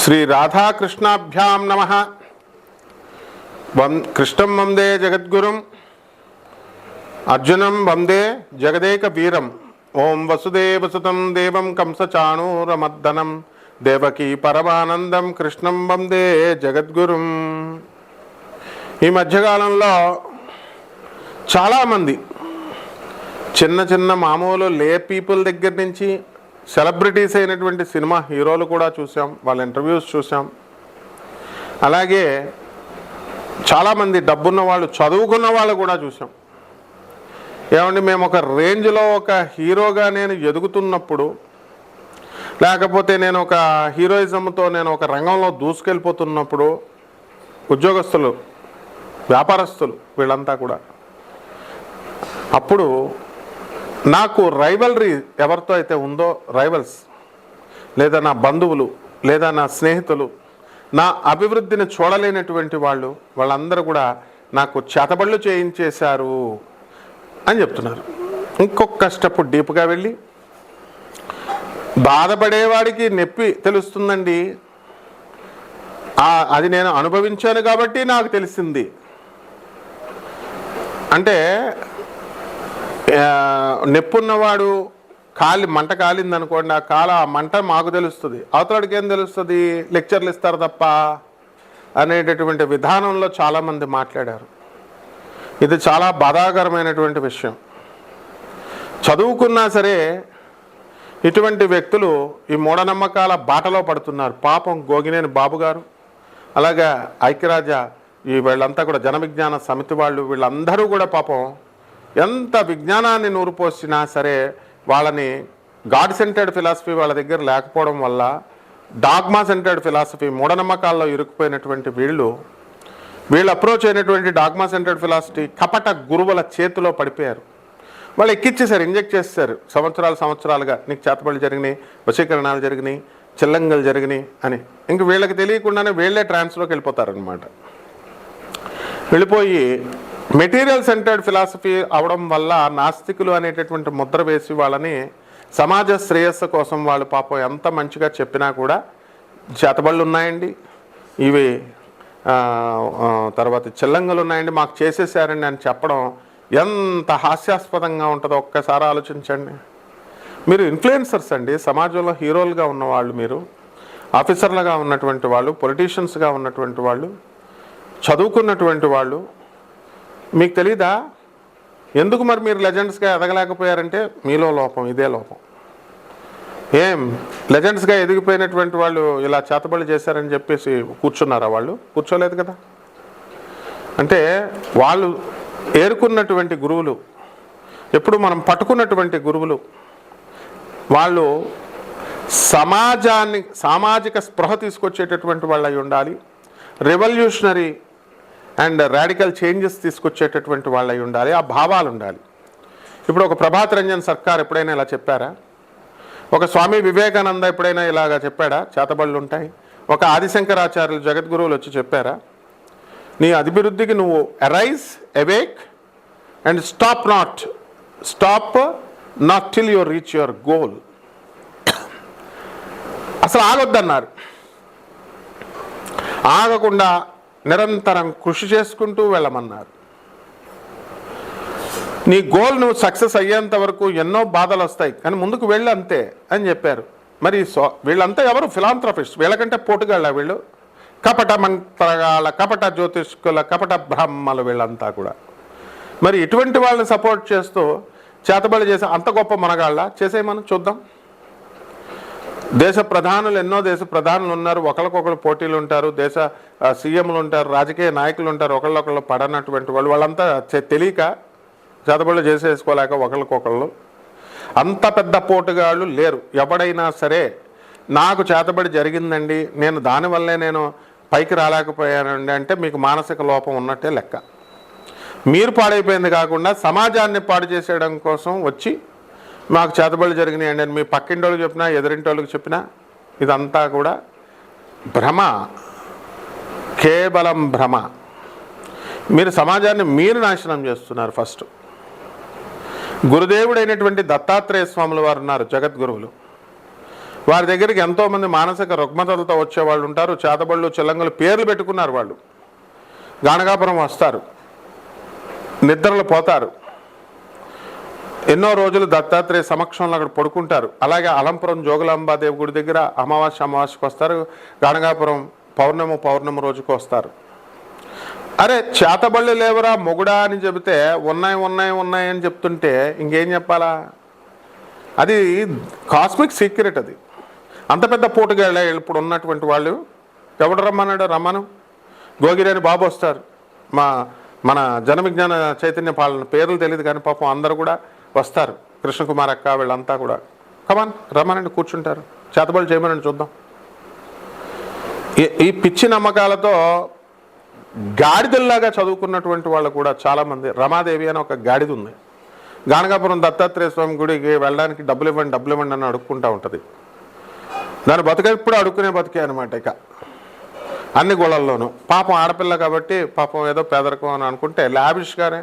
శ్రీ రాధాకృష్ణాభ్యాం నమ. వం కృష్ణం వందే జగద్గురుం అర్జునం వందే జగదేక వీరం ఓం వసుదేవసుతం దేవం కంసచాణూరమర్దనం దేవకీ పరమానందం కృష్ణం వందే జగద్గురుం. ఈ మధ్యకాలంలో చాలామంది చిన్న చిన్న మామూలు లే పీపుల్ దగ్గర నుంచి సెలబ్రిటీస్ అయినటువంటి సినిమా హీరోలు కూడా చూసాం వాళ్ళ ఇంటర్వ్యూస్ చూసాం. అలాగే చాలామంది డబ్బున్న వాళ్ళు చదువుకున్న వాళ్ళు కూడా చూసాం. ఏమండి మేము ఒక రేంజ్లో ఒక హీరోగా నేను ఎదుగుతున్నప్పుడు లేకపోతే నేను ఒక హీరోయిజంతో నేను ఒక రంగంలో దూసుకెళ్ళిపోతున్నప్పుడు ఉద్యోగస్తులు వ్యాపారస్తులు వీళ్ళంతా కూడా అప్పుడు నాకు రైవల్రీ ఎవరితో అయితే ఉందో రైవల్స్ లేదా నా బంధువులు లేదా నా స్నేహితులు నా అభివృద్ధిని చూడలేనటువంటి వాళ్ళు వాళ్ళందరూ కూడా నాకు చేతబళ్ళు చేయించేశారు అని చెప్తున్నారు. ఇంకొక స్టెప్ డీప్గా వెళ్ళి బాధపడేవాడికి నొప్పి తెలుస్తుందండి. అది నేను అనుభవించాను కాబట్టి నాకు తెలిసింది. అంటే నొప్పున్నవాడు కాలి మంట కాలిందనుకోండి ఆ కాల ఆ మంట మాకు తెలుస్తుంది. అవతలడికి ఏం తెలుస్తుంది? లెక్చర్లు ఇస్తారు తప్ప అనేటటువంటి విధానంలో చాలామంది మాట్లాడారు. ఇది చాలా బాధాకరమైనటువంటి విషయం. చదువుకున్నా సరే ఇటువంటి వ్యక్తులు ఈ మూఢనమ్మకాల బాటలో పడుతున్నారు. పాపం గోగినేని బాబు గారు అలాగే ఐక్యరాజ ఈ వీళ్ళంతా కూడా జనవిజ్ఞాన సమితి వాళ్ళు వీళ్ళందరూ కూడా పాపం ఎంత విజ్ఞానాన్ని నూరుపోసినా సరే వాళ్ళని గాడ్ సెంటర్డ్ ఫిలాసఫీ వాళ్ళ దగ్గర లేకపోవడం వల్ల డాగ్మా సెంటర్డ్ ఫిలాసఫీ మూఢనమ్మకాల్లో ఇరుక్కుపోయినటువంటి వీళ్ళు వీళ్ళు అప్రోచ్ అయినటువంటి డాగ్మా సెంటర్డ్ ఫిలాసఫీ కపట గురువుల చేతిలో పడిపోయారు. వాళ్ళు ఎక్కిచ్చేసారు ఇంజెక్ట్ చేస్తారు సంవత్సరాలు సంవత్సరాలుగా నీకు చేతబడులు జరిగినాయి వశీకరణాలు జరిగినాయి చిల్లంగలు జరిగినాయి అని. ఇంక వీళ్ళకి తెలియకుండానే వీళ్ళే ట్రాన్స్లోకి వెళ్ళిపోతారనమాట వెళ్ళిపోయి మెటీరియల్ సెంటర్డ్ ఫిలాసఫీ అవడం వల్ల నాస్తికులు అనేటటువంటి ముద్ర వేసి వాళ్ళని సమాజ శ్రేయస్సు కోసం వాళ్ళు పాపం ఎంత మంచిగా చెప్పినా కూడా చేతబళ్ళు ఉన్నాయండి. ఇవి తర్వాత చిల్లంగలు ఉన్నాయండి. మాకు చేసేసారండి అని చెప్పడం ఎంత హాస్యాస్పదంగా ఉంటుందో ఒక్కసారి ఆలోచించండి. మీరు ఇన్ఫ్లుయెన్సర్స్ అండి. సమాజంలో హీరోలుగా ఉన్నవాళ్ళు మీరు ఆఫీసర్లుగా ఉన్నటువంటి వాళ్ళు పొలిటీషియన్స్గా ఉన్నటువంటి వాళ్ళు చదువుకున్నటువంటి వాళ్ళు మీకు తెలీదా? ఎందుకు మరి మీరు లెజెండ్స్గా ఎదగలేకపోయారంటే మీలో లోపం ఇదే లోపం. ఏం? లెజెండ్స్గా ఎదిగిపోయినటువంటి వాళ్ళు ఇలా చేతబడి చేశారని చెప్పేసి కూర్చున్నారా వాళ్ళు? కూర్చోలేదు కదా. అంటే వాళ్ళు ఏరుకున్నటువంటి గురువులు ఎప్పుడు మనం పట్టుకున్నటువంటి గురువులు వాళ్ళు సమాజాన్ని సామాజిక స్పృహ తీసుకొచ్చేటటువంటి వాళ్ళు అయి ఉండాలి. రెవల్యూషనరీ అండ్ రాడికల్ చేంజెస్ తీసుకొచ్చేటటువంటి వాళ్ళు అయి ఉండాలి ఆ భావాలు ఉండాలి. ఇప్పుడు ఒక ప్రభాత్ రంజన్ సర్కార్ ఎప్పుడైనా ఇలా చెప్పారా? ఒక స్వామి వివేకానంద ఎప్పుడైనా ఇలాగా చెప్పాడా? చేతబళ్ళు ఉంటాయి. ఒక ఆదిశంకరాచార్యులు జగద్గురువులు వచ్చి చెప్పారా? నీ అభివృద్ధికి నువ్వు arise awake and stop not stop not till your reach your goal అసలు ఆగొద్దన్నారు. ఆగకుండా నిరంతరం కృషి చేసుకుంటూ వెళ్ళమన్నారు. నీ గోల్ నువ్వు సక్సెస్ అయ్యేంత వరకు ఎన్నో బాధలు వస్తాయి కానీ ముందుకు వెళ్ళి అంతే అని చెప్పారు. మరి సో వీళ్ళంతా ఎవరు? ఫిలాంథ్రఫిస్ట్ వీళ్ళకంటే పోటుగాళ్ళ వీళ్ళు? కపట మంత్రగాళ్ళ కపట జ్యోతిష్కుల కపట బ్రహ్మలు వీళ్ళంతా కూడా. మరి ఇటువంటి వాళ్ళని సపోర్ట్ చేస్తూ చేతబడి చేసే అంత గొప్ప మనగాళ్ళ? చేసేయమని చూద్దాం. దేశ ప్రధానులు ఎన్నో దేశ ప్రధానులు ఉన్నారు. ఒకరికొకరు పోటీలు ఉంటారు. దేశ సీఎంలు ఉంటారు. రాజకీయ నాయకులు ఉంటారు. ఒకళ్ళొకళ్ళు పడనటువంటి వాళ్ళు. వాళ్ళంతా తెలియక చేతబడులు చేసేసుకోలేక ఒకరికొకళ్ళు అంత పెద్ద పోటుగాళ్ళు లేరు. ఎవడైనా సరే నాకు చేతబడి జరిగిందండి. నేను దానివల్లే నేను పైకి రాలేకపోయానండి అంటే మీకు మానసిక లోపం ఉన్నట్టే లెక్క. మీరు పాడైపోయింది కాకుండా సమాజాన్ని పాడు చేసేయడం కోసం వచ్చి మాకు చేతబడులు జరిగినాయండి అని మీ పక్కింటోళ్ళకి చెప్పినా ఎదురింటోళ్ళకి చెప్పినా ఇదంతా కూడా భ్రమ. కేవలం భ్రమ. మీరు సమాజాన్ని మీరు నాశనం చేస్తున్నారు ఫస్ట్. గురుదేవుడైనటువంటి దత్తాత్రేయ స్వాములు వారు ఉన్నారు జగద్గురువులు. వారి దగ్గరికి ఎంతోమంది మానసిక రుగ్మతలతో వచ్చేవాళ్ళు ఉంటారు చేతబళ్ళు చిల్లంగులు పేర్లు పెట్టుకున్నారు వాళ్ళు. గానగాపురం వస్తారు. నిద్రలు పోతారు. ఎన్నో రోజులు దత్తాత్రేయ సమక్షంలో అక్కడ పడుకుంటారు. అలాగే అలంపురం జోగులాంబాదేవి గుడి దగ్గర అమావాస్య అమావాస్యకు వస్తారు. గానగాపురం పౌర్ణమి పౌర్ణమి రోజుకు వస్తారు. అరే చేతబళ్ళు లేవరా మొగుడా అని చెబితే ఉన్నాయి ఉన్నాయి ఉన్నాయి అని చెప్తుంటే ఇంకేం చెప్పాలా? అది కాస్మిక్ సీక్రెట్ అది. అంత పెద్ద పోటుగాళ్ళ ఇప్పుడు ఉన్నటువంటి వాళ్ళు ఎవడు రమ్మన్నాడు? రమ్మను. గోగిరేని బాబు వస్తారు. మా మన జన విజ్ఞాన చైతన్య పాలన పేర్లు తెలియదు కానీ పాపం అందరూ కూడా వస్తారు. కృష్ణకుమార్ అక్క వీళ్ళంతా కూడా. కమాన్ రమ్మనండి కూర్చుంటారు. చేతబడులు చేయమనండి చూద్దాం. ఈ- ఈ పిచ్చి నమ్మకాలతో గాడిదల్లాగా చదువుకున్నటువంటి వాళ్ళు కూడా చాలామంది. రమాదేవి అని ఒక గాడిద ఉంది. గానగాపురం దత్తాత్రేయ స్వామి గుడికి వెళ్ళడానికి డబ్బులు ఇవ్వండి డబ్బులు ఇవ్వండి అని అడుక్కుంటా ఉంటుంది. దాని బతుక ఎప్పుడు అడుక్కునే బతికే అనమాట ఇక. అన్ని గోళల్లోనూ. పాపం ఆడపిల్ల కాబట్టి పాపం ఏదో పేదరికం అని అనుకుంటే లావిష్గానే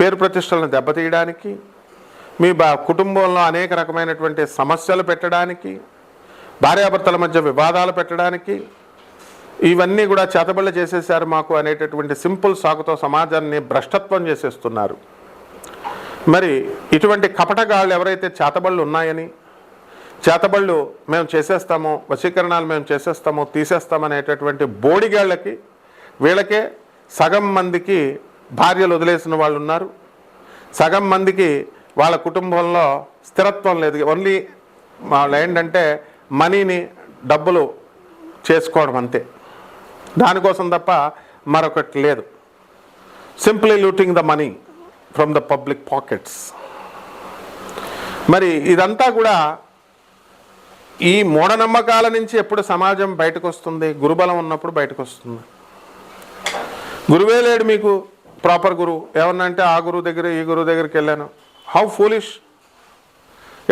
పేరు ప్రతిష్టలను దెబ్బతీయడానికి మీ బా కుటుంబంలో అనేక రకమైనటువంటి సమస్యలు పెట్టడానికి భార్యాభర్తల మధ్య వివాదాలు పెట్టడానికి ఇవన్నీ కూడా చేతబళ్ళు చేసేసారు మాకు అనేటటువంటి సింపుల్ సాకుతో సమాజాన్ని భ్రష్టత్వం చేసేస్తున్నారు. మరి ఇటువంటి కపటగాళ్ళు ఎవరైతే చేతబళ్ళు ఉన్నాయని చేతబళ్ళు మేము చేసేస్తాము వశీకరణాలు మేము చేసేస్తాము తీసేస్తామనేటటువంటి బోడిగాళ్ళకి వీళ్ళకే సగం మందికి భార్యలు వదిలేసిన వాళ్ళు ఉన్నారు. సగం మందికి వాళ్ళ కుటుంబంలో స్థిరత్వం లేదు. ఓన్లీ వాళ్ళు ఏంటంటే మనీని డబ్బులు చేసుకోవడం అంతే. దానికోసం తప్ప మరొకటి లేదు. Simply looting the money from the public pockets. మరి ఇదంతా కూడా ఈ మూఢనమ్మకాల నుంచి ఎప్పుడు సమాజం బయటకు వస్తుంది గురుబలం ఉన్నప్పుడు బయటకు వస్తుంది గురువే లేడు మీకు. ప్రాపర్ గురువు. ఏమన్నా అంటే ఆ గురువు దగ్గర ఈ గురువు దగ్గరికి వెళ్ళాను. హౌ ఫూలిష్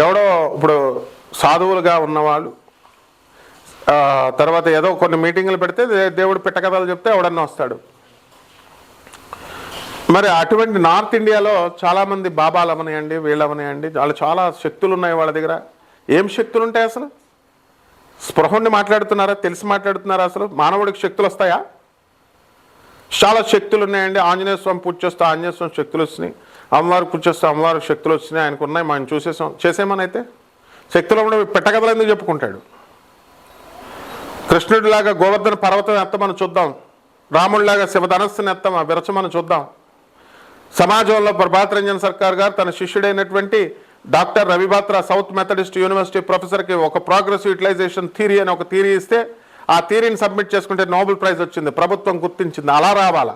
ఎవడో ఇప్పుడు సాధువులుగా ఉన్నవాళ్ళు. తర్వాత ఏదో కొన్ని మీటింగులు పెడితే దేవుడు పిట్టకథలు చెప్తే ఎవడన్నా వస్తాడు. మరి అటువంటి నార్త్ ఇండియాలో చాలామంది బాబాలు అవనాయండి వీళ్ళు అవనాయండి వాళ్ళు చాలా శక్తులు ఉన్నాయి వాళ్ళ దగ్గర. ఏం శక్తులు ఉంటాయి అసలు స్పృహండి మాట్లాడుతున్నారా? తెలిసి మాట్లాడుతున్నారా అసలు? మానవుడికి శక్తులు వస్తాయా? చాలా శక్తులు ఉన్నాయండి. ఆంజనేయ స్వామి పూజ చేస్తే ఆంజనేయ స్వామి శక్తులు వచ్చినాయి. అమ్మవారు పూజ చేస్తే అమ్మవారు శక్తులు వచ్చినాయి ఆయనకు ఉన్నాయి మనం చూసేసాం. చేసేమని అయితే శక్తులు కూడా పెట్టగదలు ఎందుకు చెప్పుకుంటాడు? కృష్ణుడిలాగా గోవర్ధన పర్వతం ఎత్తమని చూద్దాం. రాముడిలాగా శివధనస్సుని ఎత్తమా విరచమని చూద్దాం. సమాజంలో ప్రభాత్ రంజన్ సర్కార్ గారు తన శిష్యుడైనటువంటి doctor Ravi Batra South Methodist University ప్రొఫెసర్కి ఒక ప్రోగ్రెస్ యూటిలైజేషన్ థియరీ అని ఒక థియరీ ఇస్తే ఆ థీరీని సబ్మిట్ చేసుకుంటే నోబెల్ ప్రైజ్ వచ్చింది. ప్రభుత్వం గుర్తించింది. అలా రావాలా?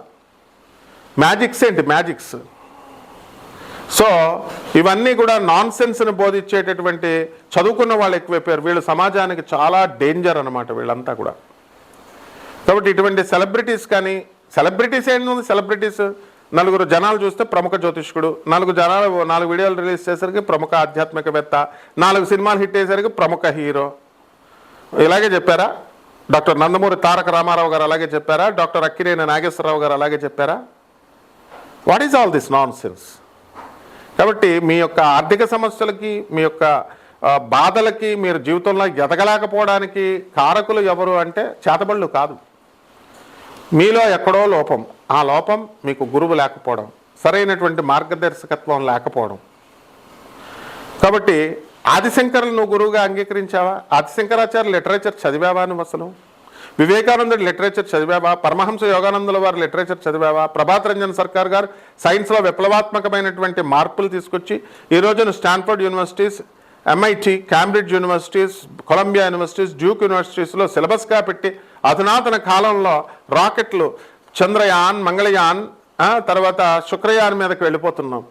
మ్యాజిక్స్ ఏంటి? మ్యాజిక్స్. సో ఇవన్నీ కూడా నాన్ సెన్స్ని బోధించేటటువంటి చదువుకున్న వాళ్ళు ఎక్కువైపోయారు. వీళ్ళు సమాజానికి చాలా డేంజర్ అనమాట వీళ్ళంతా కూడా. కాబట్టి ఇటువంటి సెలబ్రిటీస్ కానీ సెలబ్రిటీస్ ఏంటి? సెలబ్రిటీస్. నలుగురు జనాలు చూస్తే ప్రముఖ జ్యోతిష్కుడు. నాలుగు జనాలు నాలుగు వీడియోలు రిలీజ్ చేసరికి ప్రముఖ ఆధ్యాత్మికవేత్త. నాలుగు సినిమాలు హిట్ అయ్యేసరికి ప్రముఖ హీరో. ఇలాగే చెప్పారా? డాక్టర్ నందమూరి తారక రామారావు గారు అలాగే చెప్పారా? డాక్టర్ అక్కినేని నాగేశ్వరరావు గారు అలాగే చెప్పారా? What is all this nonsense కాబట్టి మీ యొక్క ఆర్థిక సమస్యలకి మీ యొక్క బాధలకి మీరు జీవితంలో ఎదగలేకపోవడానికి కారకులు ఎవరు అంటే చేతబళ్ళు కాదు. మీలో ఎక్కడో లోపం. ఆ లోపం మీకు గురువు లేకపోవడం సరైనటువంటి మార్గదర్శకత్వం లేకపోవడం. కాబట్టి ఆదిశంకరులు నువ్వు గురువుగా అంగీకరించావా? ఆదిశంకరాచార్య లిటరేచర్ చదివావా నువ్వు అసలు? వివేకానందుడు లిటరేచర్ చదివావా? పరమహంస యోగానందుల వారి లిటరేచర్ చదివావా? ప్రభాత్ రంజన్ సర్కార్ గారు సైన్స్లో విప్లవాత్మకమైనటువంటి మార్పులు తీసుకొచ్చి ఈ రోజున Stanford universities MIT Cambridge universities Columbia universities Duke యూనివర్సిటీస్లో సిలబస్గా పెట్టి అధునాతన కాలంలో రాకెట్లు చంద్రయాన్ మంగళయాన్ తర్వాత శుక్రయాన్ మీదకి వెళ్ళిపోతున్నాం.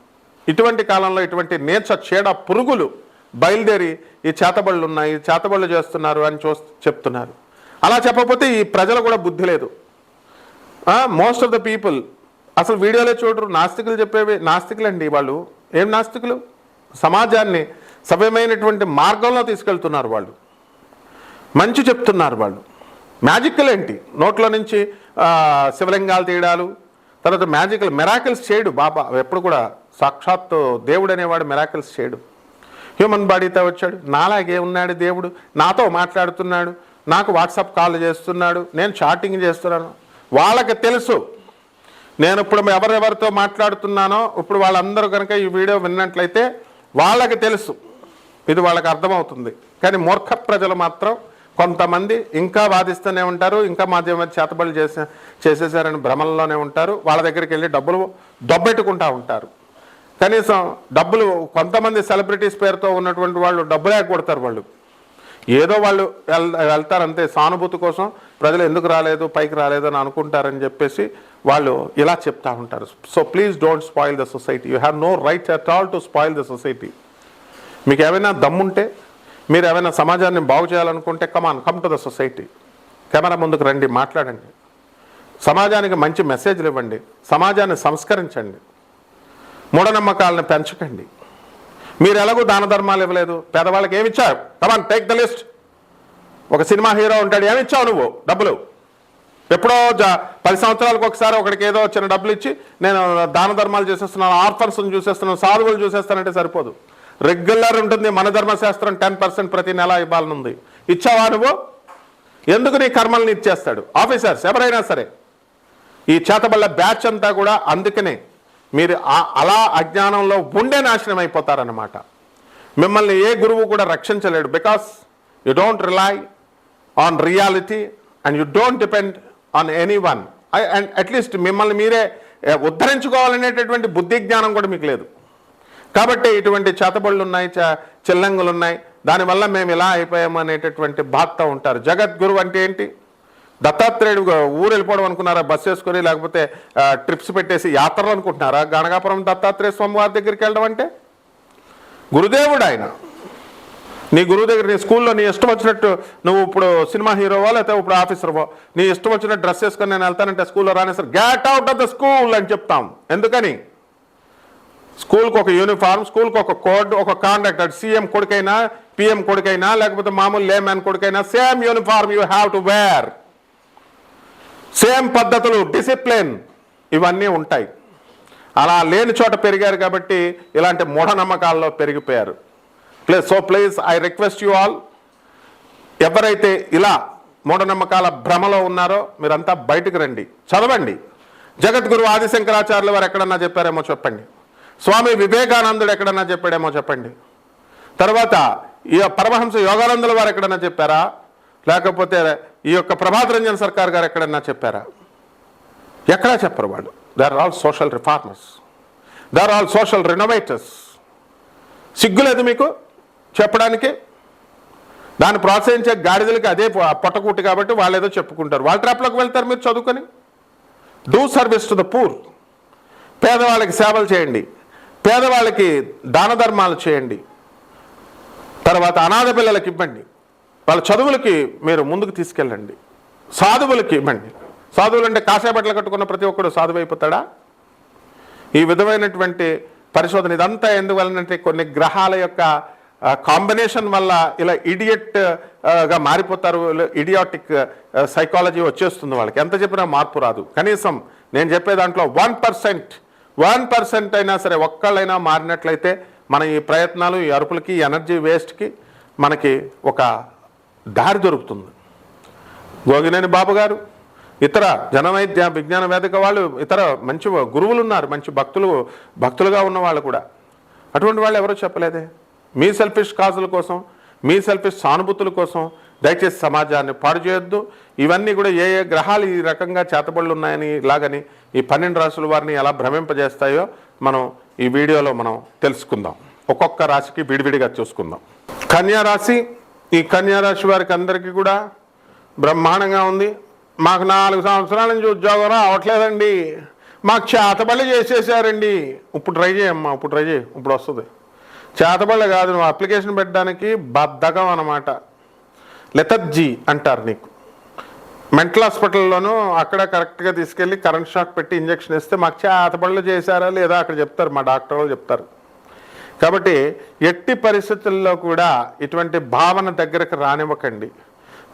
ఇటువంటి కాలంలో ఇటువంటి నేచ చీడ పురుగులు బయలుదేరి ఈ చేతబళ్ళు ఉన్నాయి ఈ చేతబళ్ళు చేస్తున్నారు అని చూ చెప్తున్నారు. అలా చెప్పకపోతే ఈ ప్రజలు కూడా బుద్ధి లేదు. మోస్ట్ ఆఫ్ ద పీపుల్ అసలు వీడియోలో చూడరు నాస్తికులు చెప్పేవి నాస్తికులండి వాళ్ళు. ఏం నాస్తికులు? సమాజాన్ని సవ్యమైనటువంటి మార్గంలో తీసుకెళ్తున్నారు వాళ్ళు. మంచి చెప్తున్నారు వాళ్ళు. మ్యాజిక్లు ఏంటి? నోట్లో నుంచి శివలింగాలు తీయడాలు తర్వాత మ్యాజికల్ మెరాకిల్స్ చేయడు బాబా. ఎప్పుడు కూడా సాక్షాత్తు దేవుడు అనేవాడు మెరాకిల్స్ చేయడు. హ్యూమన్ బాడీతో వచ్చాడు. నాలాగే ఉన్నాడు దేవుడు. నాతో మాట్లాడుతున్నాడు. నాకు వాట్సాప్ కాల్ చేస్తున్నాడు. నేను చాటింగ్ చేస్తున్నాను. వాళ్ళకి తెలుసు. నేను ఇప్పుడు ఎవరెవరితో మాట్లాడుతున్నానో ఇప్పుడు వాళ్ళందరూ కనుక ఈ వీడియో విన్నట్లయితే వాళ్ళకి తెలుసు. ఇది వాళ్ళకి అర్థమవుతుంది. కానీ మూర్ఖ ప్రజలు మాత్రం కొంతమంది ఇంకా వాదిస్తూనే ఉంటారు ఇంకా మాధ్యమ చేతబడులు చేసే చేసేసారని భ్రమల్లోనే ఉంటారు. వాళ్ళ దగ్గరికి వెళ్ళి డబ్బులు దొబ్బెట్టుకుంటూ ఉంటారు. కనీసం డబ్బులు కొంతమంది సెలబ్రిటీస్ పేరుతో ఉన్నటువంటి వాళ్ళు డబ్బులే కొడతారు వాళ్ళు. ఏదో వాళ్ళు వెళ్తారంతే వెళ్తారు అంతే సానుభూతి కోసం ప్రజలు ఎందుకు రాలేదు పైకి రాలేదు అని అనుకుంటారని చెప్పేసి వాళ్ళు ఇలా చెప్తా ఉంటారు. So please don't spoil the society you have no right at all to spoil the society మీకు ఏమైనా దమ్ముంటే మీరు ఏమైనా సమాజాన్ని బాగు చేయాలనుకుంటే come on come to the society camera ముందుకు రండి మాట్లాడండి. సమాజానికి మంచి మెసేజ్లు ఇవ్వండి. సమాజాన్ని సంస్కరించండి. మూఢనమ్మకాలను పెంచకండి. మీరు ఎలాగో దాన ధర్మాలు ఇవ్వలేదు. పేదవాళ్ళకి ఏమి ఇచ్చారు come on take the list ఒక సినిమా హీరో ఉంటాడు ఏమి ఇచ్చావు నువ్వు? డబ్బులు. ఎప్పుడో పది సంవత్సరాలకు ఒకసారి ఒకడికి ఏదో చిన్న డబ్బులు ఇచ్చి నేను దాన ధర్మాలు చేసేస్తున్నాను ఆర్ఫర్స్ని చూసేస్తున్నాను సాధువులు చూసేస్తానంటే సరిపోదు. రెగ్యులర్ ఉంటుంది మన ధర్మశాస్త్రం టెన్ పర్సెంట్ ప్రతి నెల ఇవ్వాలనుంది. ఇచ్చావా నువ్వు? ఎందుకు నీ కర్మల్ని ఇచ్చేస్తాడు? ఆఫీసర్స్ ఎవరైనా సరే. ఈ చేతబళ్ళ బ్యాచ్ అంతా కూడా అందుకనే మీరు అలా అజ్ఞానంలో ఉండే నాశనం అయిపోతారన్నమాట. మిమ్మల్ని ఏ గురువు కూడా రక్షించలేడు. Because you don't rely on reality and you don't depend on anyone and at least మిమ్మల్ని మీరే ఉద్ధరించుకోవాలనేటటువంటి బుద్ధి జ్ఞానం కూడా మీకు లేదు. కాబట్టి ఇటువంటి చేతబళ్ళు ఉన్నాయి చ- చిల్లంగులు ఉన్నాయి దానివల్ల మేము ఇలా అయిపోయాము అనేటటువంటి బాధ ఉంటారు. జగద్గురు అంటే ఏంటి? దత్తాత్రేయుడు ఊరు వెళ్ళిపోవడం అనుకున్నారా? బస్ వేసుకొని లేకపోతే ట్రిప్స్ పెట్టేసి యాత్రలు అనుకుంటున్నారా? గణగాపురం దత్తాత్రేయ స్వామి వారి దగ్గరికి వెళ్ళడం అంటే? గురుదేవుడు ఆయన. నీ గురువు దగ్గర నీ స్కూల్లో నీ ఇష్టం వచ్చినట్టు నువ్వు ఇప్పుడు సినిమా హీరోవా లేకపోతే ఇప్పుడు ఆఫీసర్వో? నీ ఇష్టం వచ్చినట్టు డ్రెస్ వేసుకొని నేను వెళ్తానంటే స్కూల్లో రానేసరి get out of the school అని చెప్తాం. ఎందుకని? స్కూల్కి ఒక యూనిఫామ్ స్కూల్కి ఒక కోడ్ ఒక కాండక్ట్ అటు సీఎం కొడుకైనా పిఎం కొడుకైనా లేకపోతే మామూలు లేమ్యాన్ కొడుకైనా same uniform you have to wear same పద్ధతులు డిసిప్లిన్ ఇవన్నీ ఉంటాయి. అలా లేని చోట పెరిగారు కాబట్టి ఇలాంటి మూఢనమ్మకాల్లో పెరిగిపోయారు. Please so please I request you all ఎవరైతే ఇలా మూఢనమ్మకాల భ్రమలో ఉన్నారో మీరంతా బయటకు రండి. చదవండి. జగద్గురు ఆదిశంకరాచార్యులు వారు ఎక్కడన్నా చెప్పారేమో చెప్పండి. స్వామి వివేకానందుడు ఎక్కడన్నా చెప్పాడేమో చెప్పండి. తర్వాత ఈ పరమహంస యోగానందుల వారు ఎక్కడన్నా చెప్పారా? లేకపోతే ఈ యొక్క ప్రభాత్ రంజన్ సర్కార్ గారు ఎక్కడన్నా చెప్పారా? ఎక్కడా చెప్పరు వాళ్ళు. They are all social reformers they are all social renovators సిగ్గులేదు మీకు చెప్పడానికి? దాన్ని ప్రోత్సహించే గాడిదలకి అదే పొట్టకూటి కాబట్టి వాళ్ళు ఏదో చెప్పుకుంటారు. వాళ్ళ ట్రాప్లోకి వెళ్తారు మీరు చదువుకొని? Do service to the poor పేదవాళ్ళకి సేవలు చేయండి. పేదవాళ్ళకి దాన ధర్మాలు చేయండి. తర్వాత అనాథ పిల్లలకి ఇవ్వండి. వాళ్ళ చదువులకి మీరు ముందుకు తీసుకెళ్ళండి. సాధువులకి ఇవ్వండి. సాధువులు అంటే కాషాయ కట్టుకున్న ప్రతి ఒక్కడు సాధువు అయిపోతాడా? ఈ విధమైనటువంటి పరిశోధన ఇదంతా ఎందువలనంటే కొన్ని గ్రహాల యొక్క కాంబినేషన్ వల్ల ఇలా ఇడియట్గా మారిపోతారు. ఇడియాటిక్ సైకాలజీ వచ్చేస్తుంది వాళ్ళకి. ఎంత చెప్పినా మార్పు రాదు. కనీసం నేను చెప్పే దాంట్లో వన్ పర్సెంట్ వన్ పర్సెంట్ అయినా సరే ఒక్కళ్ళైనా మారినట్లయితే మన ఈ ప్రయత్నాలు ఈ అరుపులకి ఈ ఎనర్జీ వేస్ట్కి మనకి ఒక దారి దొరుకుతుంది. గోగినేని బాబు గారు ఇతర జనవైద్య విజ్ఞాన వేదిక వాళ్ళు ఇతర మంచి గురువులు ఉన్నారు మంచి భక్తులు భక్తులుగా ఉన్న వాళ్ళు కూడా. అటువంటి వాళ్ళు ఎవరో చెప్పలేదే? మీ సెల్ఫిష్ కాజుల కోసం మీ సెల్ఫిష్ సానుభూతుల కోసం దయచేసి సమాజాన్ని పాడు చేయొద్దు. ఇవన్నీ కూడా ఏ ఏ గ్రహాలు ఈ రకంగా చేతబడులు ఉన్నాయని ఇలాగని ఈ పన్నెండు రాసుల వారిని ఎలా భ్రమింపజేస్తాయో మనం ఈ వీడియోలో మనం తెలుసుకుందాం. ఒక్కొక్క రాశికి విడివిడిగా చూసుకుందాం. కన్యా రాశి ఈ కన్యా రాశి వారికి అందరికీ కూడా బ్రహ్మాండంగా ఉంది. మాకు నాలుగు సంవత్సరాల నుంచి ఉద్యోగం రావట్లేదండి. మాకు చేతబళ్ళు చేసేసారండి. ఇప్పుడు ట్రై చేయమ్మా ఇప్పుడు ట్రై చేయి ఇప్పుడు వస్తుంది. చేతబళ్ళ కాదు నువ్వు అప్లికేషన్ పెట్టడానికి బద్ధకం అన్నమాట. లెథర్జీ అంటారు నీకు. మెంటల్ హాస్పిటల్లోనూ అక్కడ కరెక్ట్గా తీసుకెళ్ళి కరెంట్ షాక్ పెట్టి ఇంజక్షన్ ఇస్తే మాకు చేతబళ్ళు చేశారా లేదా అక్కడ చెప్తారు మా డాక్టర్ వాళ్ళు చెప్తారు. కాబట్టి ఎట్టి పరిస్థితుల్లో కూడా ఇటువంటి భావన దగ్గరకు రానివ్వకండి.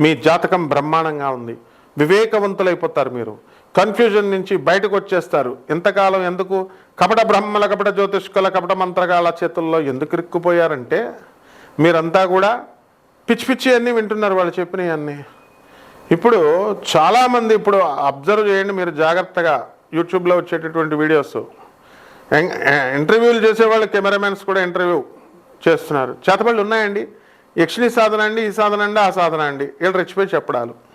మీ జాతకం బ్రహ్మాండంగా ఉంది. వివేకవంతులైపోతారు మీరు. కన్ఫ్యూజన్ నుంచి బయటకు వచ్చేస్తారు. ఇంతకాలం ఎందుకు? కపట బ్రహ్మల కపట జ్యోతిష్కుల కపట మంత్రగాల చేతుల్లో ఎందుకు ఇరుక్కుపోయారంటే మీరంతా కూడా పిచ్చి పిచ్చి అన్నీ వింటున్నారు వాళ్ళు చెప్పినవి ఇప్పుడు చాలామంది ఇప్పుడు అబ్జర్వ్ చేయండి మీరు జాగ్రత్తగా యూట్యూబ్లో వచ్చేటటువంటి వీడియోస్. ఇంటర్వ్యూలు చేసేవాళ్ళు కెమెరామెన్స్ కూడా ఇంటర్వ్యూ చేస్తున్నారు. చేతబళ్ళు ఉన్నాయండి. యక్షిణి సాధన అండి ఈ సాధన అండి ఆ సాధన అండి. వీళ్ళు రెచ్చిపోయి చెప్పడాలు.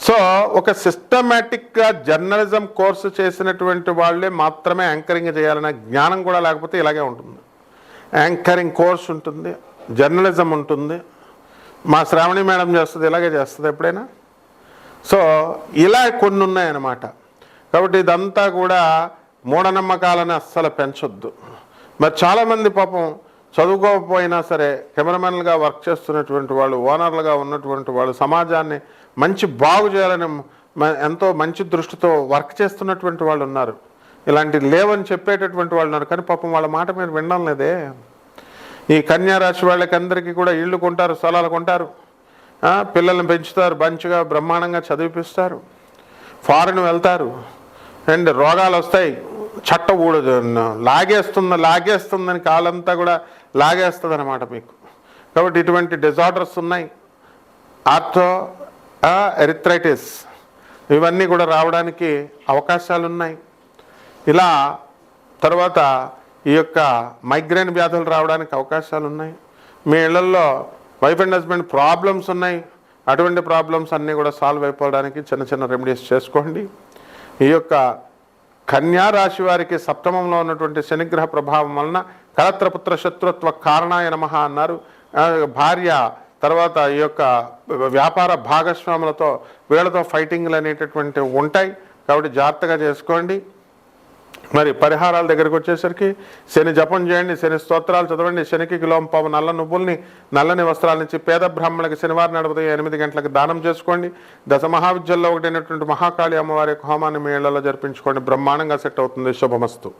సో ఒక సిస్టమేటిక్గా జర్నలిజం కోర్సు చేసినటువంటి వాళ్ళే మాత్రమే యాంకరింగ్ చేయాలనే జ్ఞానం కూడా లేకపోతే ఇలాగే ఉంటుంది. యాంకరింగ్ కోర్స్ ఉంటుంది జర్నలిజం ఉంటుంది. మా శ్రావణి మేడం చేస్తుంది ఇలాగే చేస్తుంది ఎప్పుడైనా? సో ఇలా కొన్ని ఉన్నాయన్నమాట. కాబట్టి ఇదంతా కూడా మూఢనమ్మకాలను అస్సలు పెంచొద్దు. మరి చాలామంది పాపం చదువుకోకపోయినా సరే కెమెరామెన్లుగా వర్క్ చేస్తున్నటువంటి వాళ్ళు ఓనర్లుగా ఉన్నటువంటి వాళ్ళు సమాజాన్ని మంచి బాగు చేయాలని ఎంతో మంచి దృష్టితో వర్క్ చేస్తున్నటువంటి వాళ్ళు ఉన్నారు. ఇలాంటి లేవని చెప్పేటటువంటి వాళ్ళు ఉన్నారు. కానీ పాపం వాళ్ళ మాట మీరు వినడం లేదే. ఈ కన్యారాశి వాళ్ళకి అందరికీ కూడా ఇళ్ళు కొంటారు స్థలాలు కొంటారు. పిల్లల్ని పెంచుతారు మంచిగా బ్రహ్మాండంగా చదివిపిస్తారు. ఫారెన్ వెళ్తారు. అండ్ రోగాలు వస్తాయి. చట్ట ఊడదు లాగేస్తుంది లాగేస్తుందని కాలంతా కూడా లాగేస్తుంది అనమాట మీకు. కాబట్టి ఇటువంటి డిజార్డర్స్ ఉన్నాయి. ఆర్థో ఎరిథ్రైటిస్ ఇవన్నీ కూడా రావడానికి అవకాశాలు ఉన్నాయి ఇలా తర్వాత ఈ యొక్క మైగ్రేన్ వ్యాధులు రావడానికి అవకాశాలు ఉన్నాయి మీ ఇళ్ళలో వైఫ్ అండ్ హస్బెండ్ ప్రాబ్లమ్స్ ఉన్నాయి. అటువంటి ప్రాబ్లమ్స్ అన్నీ కూడా సాల్వ్ అయిపోవడానికి చిన్న చిన్న రెమెడీస్ చేసుకోండి. ఈ యొక్క రాశి వారికి సప్తమంలో ఉన్నటువంటి శనిగ్రహ ప్రభావం వలన కలత్రపుత్ర శత్రుత్వ కారణాయ నమః అన్నారు. భార్య తర్వాత ఈ యొక్క వ్యాపార భాగస్వాములతో వీళ్ళతో ఫైటింగ్లు అనేటటువంటివి ఉంటాయి. కాబట్టి జాగ్రత్తగా చేసుకోండి. మరి పరిహారాల దగ్గరకు వచ్చేసరికి శని జపం చేయండి శని స్తోత్రాలు చదవండి శనికి కిలోం పావు నల్ల నువ్వుల్ని నల్లని వస్త్రాల నుంచి పేద బ్రాహ్మణులకి శనివారం నడుపుతాయి ఎనిమిది గంటలకు దానం చేసుకోండి. దశ మహావిద్యల్లో ఒకటైనటువంటి మహాకాళి అమ్మవారి హోమాన్ని మీ ఇళ్ళలో జరిపించుకోండి. బ్రహ్మాండంగా సెట్ అవుతుంది. శుభమస్తు.